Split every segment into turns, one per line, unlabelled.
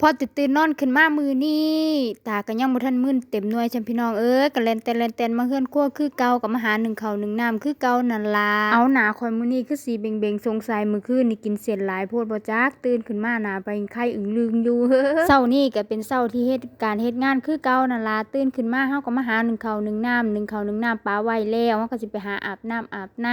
พอตื่นตื่นนอนขึ้นมามือนี่ตาก็ยังบ่ทันมึนเต็มหน่วยจำพี่น้องเอ้ยก็แล่นแต่นแล่นแต่นมาเฮือนครัวคือเก่ากับมาหาหนึ่งข้าวหนึ่งน้ำคือเก่านั่นล่ะเอาหนาคอยมื้อนี้คือสีเบ่งๆสงสัยมื้อคืนนี่กินเสียนหลายโพดบ่จักตื่นขึ้นมาหน้าไปไข้อึ้งลึงอยู่เช้านี้ก็เป็นเช้าที่เฮ็ดการเฮ็ดงานคือเก่านั่นล่ะตื่นขึ้นมาเฮาก็มาหาหนึ่งข้าวหนึ่งน้ำหนึ่งข้าวหนึ่งน้ำปลาไว้แล้วเฮาก็สิไปหาอาบน้ำอาบใน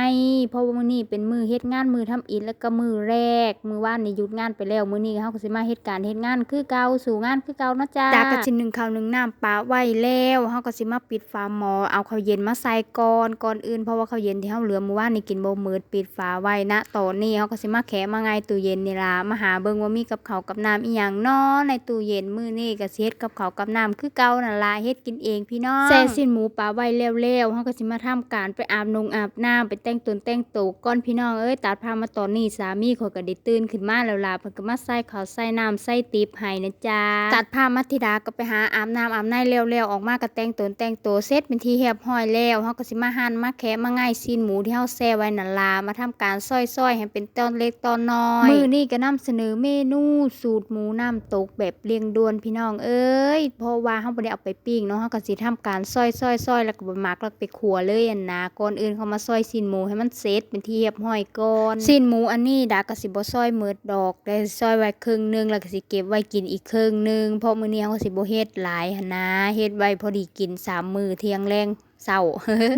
เพราะว่ามื้อนี้เป็นมื้อเฮ็ดงานมื้อทำอิฐแล้วก็มื้อแรก มื้อวานนี่หยุดงานไปแล้วมื้อนี้เฮาก็สิมาเฮ็ดการเฮ็ดงานคือเก่าสู่งานคือเก่าเนาะจ้าจากกระชินหนึ่งข้าวหนึ่งน้ำปลาไว้แล้วเฮาก็สิมาปิดฝาหม้อเอาข้าวเย็นมาใส่ก่อนก่อนอื่นเพราะว่าข้าวเย็นที่เฮาเหลือมื้อวานนี่กินบ่หมดปิดฝาไว้ณตอนนี้เฮาก็สิมาแคะมาไงตู้เย็นนี่ล่ะมาหาเบิ่งว่ามีกับข้าวกับน้ำอีหยังน้อในตู้เย็นมื้อนี้ก็สิเฮ็ดกับข้าวกับน้ำคือเก่านั่นล่ะเฮ็ดกินเองพี่น้องแซ่สิ้นหมูปลาไว้แล้วๆเฮาก็สิมาทำการไปอาบนงอาบน้ำไปแต่งตนแต่งตัวก่อนพี่น้องเอ้ยตัดภาพมาตอนนี้สามีเขาก็ได้ตื่นขึ้นมาแล้วล่ะเพิ่นก็มาใส่ข้าวใส่น้ำใส่ติ๊บให้นะจ๊ะตัดภาพมาธิดาก็ไปหาอาบน้ำอาบในเร็วๆออกมาก็แต่งตนแต่งตัวเสร็จเป็นที่เรียบร้อยแล้วเฮาก็สิมาหั่นมาแคะมาง่ายซีนหมูที่เฮาแซ่ไว้นั่นล่ะมาทำการซอยๆให้เป็นตอนเล็กตอนน้อยมื้อนี้ก็นำเสนอเมนูสูตรหมูน้ำตกแบบเรียงด่วนพี่น้องเอ้ยเพราะว่าเฮาบ่ได้เอาไปปิ้งเนาะเฮาก็สิทำการซอยๆๆแล้วก็ไปหมักแล้วไปขัวเลยอันนะก่อนอื่นเขามาซอยซีนหมูให้มันเสร็จเป็นที่เรียบร้อยก่อนซีนหมูอันนี้ดาก็สิบ่ซอยหมดดอกได้ซอยไว้ครึ่งหนึงแล้วก็สิเก็บไว้กินอีกครึ่งหนึงเพราะมื้อนี้เฮาสิบ่เฮ็ดหลายหันนะเฮ็ดไว้พอดีกินสามมื้อเที่ยงแรง เช้า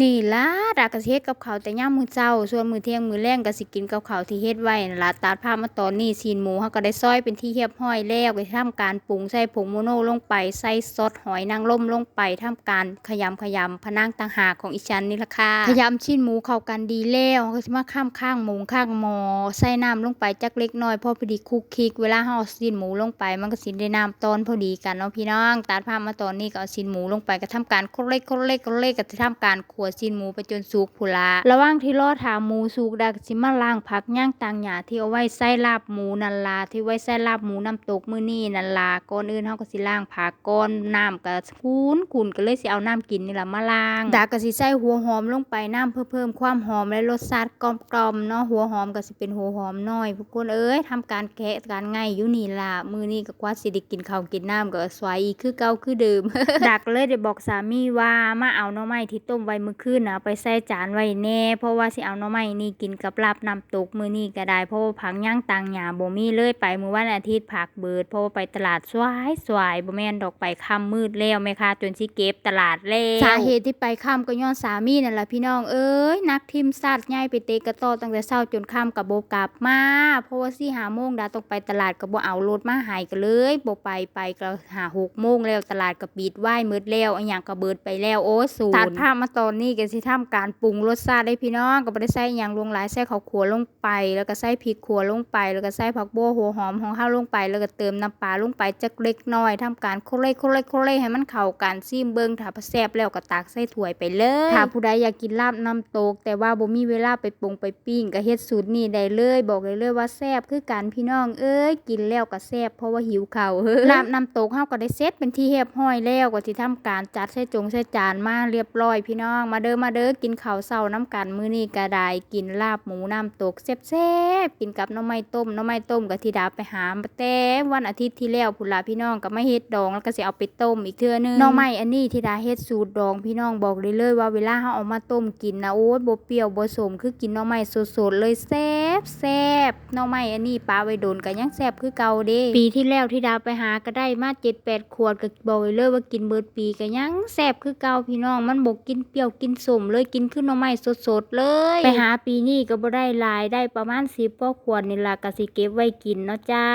นี่ล่ะดาก็สิเฮ็ดกับเขาแต่ย่ามมือเช้า ส่วนมือเที่ยงมือแลงก็สิกินกับเขาที่เฮ็ดไว้ละตัดภาพมาตอนนี้ซีนหมูเฮาก็ได้ซอยเป็นที่เรียบร้อยแล้วไปทำการปรุงใส่ผงโมโนลงไปใส่ซอสหอยนางรมลงไปทำการขยำขยำพนางต่างหากของอีฉันนี่ล่ะค่ะขยำชิ้นหมูเข้ากันดีแล้วก็สิมาข้ามข้างหมูข้างหมอใส่น้ำลงไปจักเล็กน้อยพอพอดีคุกคิกเวลาเฮาเอชิ้นหมูลงไป มันก็สิได้น้ำตอนพอดีกันเนาะพี่น้องตัดภาพมาตอนนี้ก็เอาชิ้นหมูลงไปก็ทำการโคเล็กโคเล็กโคเล็กก็ะทำการขัวชิ้นหมูไปจนสุกพุละระหว่างที่รอถาหมูสุกดาก็สิมาล้างผักย่างต่างหญ้าที่เอาไว้ใส่ลาบหมูนันล่ะที่ไว้ใส่ลาบหมูน้ำตกมื้อนี้นันล่ะก่อนอื่นเฮาก็สิล้างผักก่อนน้ำก็คูนขุ่นก็เลยสิเอาน้ำกินนี่ล่ะมาล้างดาก็สิใส่หัวหอมลงไปน้ำเพื่อเพิ่มความหอมและรสชาติกลอมๆเนาะหัวหอมก็สิเป็นหัวหอมน้อยพวกคนเอ้ยทำการแกะการง่ายอยู่นี่ล่ะมื้อนี้ก็กว่าสิได้กินข้าวกินน้ำก็สวยอีกคือเก่าคือเดิมดักเลยได้บอกสามีว่ามาเอาหน่อไม้ที่ต้มไว้มื้อคืนนะเอาไปใส่จานไว้แน่ เพราะว่าสิเอาหน่อไม้นี่กินกับลาบน้ำตกมื้อนี้ก็ได้เพราะว่าผักย่างต่างหญ้าบ่มีเลยไปมื้อวันอาทิตย์ผักเบิด เพราะว่าไปตลาดสวยสวยบ่แม่นดอกไปค่ำมืดแล้วแม่ค้าจนสิเก็บตลาดแล้วสาเหตุที่ไปค่ำก็ย้อนสามีนั่นล่ะพี่น้องเอ้ยนักทิมสัตว์ใหญ่ไปเตะกระต่อตั้งแต่เช้าจนค่ำก็บ่กลับมาเพราะว่าสิหาโมงดาต้องไปตลาดก็บ่เอารถมาให้ก็เลยบ่ไปไปก็หาหกโมงแล้วตลาดก็ปิดไหว้มืดแล้วอันหยังก็เบิดไปแล้วโอ้สูตัดภาพมาตอนนี้ก็สิทำการปรุงรสชาติได้พี่น้องก็บ่ได้ใส่หยังลงหลายใส่ข้าวขัวลงไป แล้วก็ใส่พริกขัวลงไป แล้วก็ใส่ผักบัวหัวหอมของเฮาลงไป แล้วก็เติมน้ำปลาลงไปจักเล็กน้อยทำการโคเล่โคเล่โคเล่ให้มันเข้ากันซิมเบิ่งถ้าแซ่บแล้วก็ตักใส่ถ้วยไปเลยถ้าผู้ใดอยากกินลาบน้ำตก แต่ว่าบ่มีเวลาไปปรุงไปปิ้งก็เฮ็ดสูตรนี้ได้เลยบอกเลยเลยว่าแซ่บคือกันพี่น้องเอ้ยกินแล้วก็แซ่บเพราะว่าหิวข้าวลาบน้ำตกเฮาก็ได้เสร็จเป็นที่เรียบร้อยแล้วก็สิทำการจัดใส่จงใส่จานมาเรียบร้อยพี่น้อง มาเด้อมาเด้อกินข้าวเช้าน้ำกันมื้อนี้ก็ไดกินลาบหมูน้ำตกแซ่บๆกินกับน่อไม้ต้มน่อไม้ต้มกับธิดาไปหามาแต่วันอาทิตย์ที่แล้วพุ่นละพี่น้องก็มาเฮ็ดดองแล้วก็สิเอาไปต้มอีกเทื่อนึงน่อไม้อันนี้ธิดาเฮ็ดสูตรดอง พี่น้องบอกเลยเลยว่าเวลาเฮาเอามาต้มกินนะโอ้ยบ่เปรี้ยวบ่สมคือกินน่อไม้สดๆเลยแซ่บแซ่บน่อไม้อันนี้ปลาไว้โดนก็ยังแซ่บคือเก่าเด้ปีที่แล้วธิดาไปหาก็ได้มา7-8ขวดก็บอกเลยเลยว่ากินเบิดปีก็ยังแซ่บคือเก่าพี่น้องมันบกกินเปรี้ยวกินสมเลยกินคือหน่อไม้สดๆเลย ไปหาปีนี้ก็บ่ได้หลายได้ประมาณสิบพ่อขวดนี่ล่ะก็สิเก็บไว้กินเนาะจ้า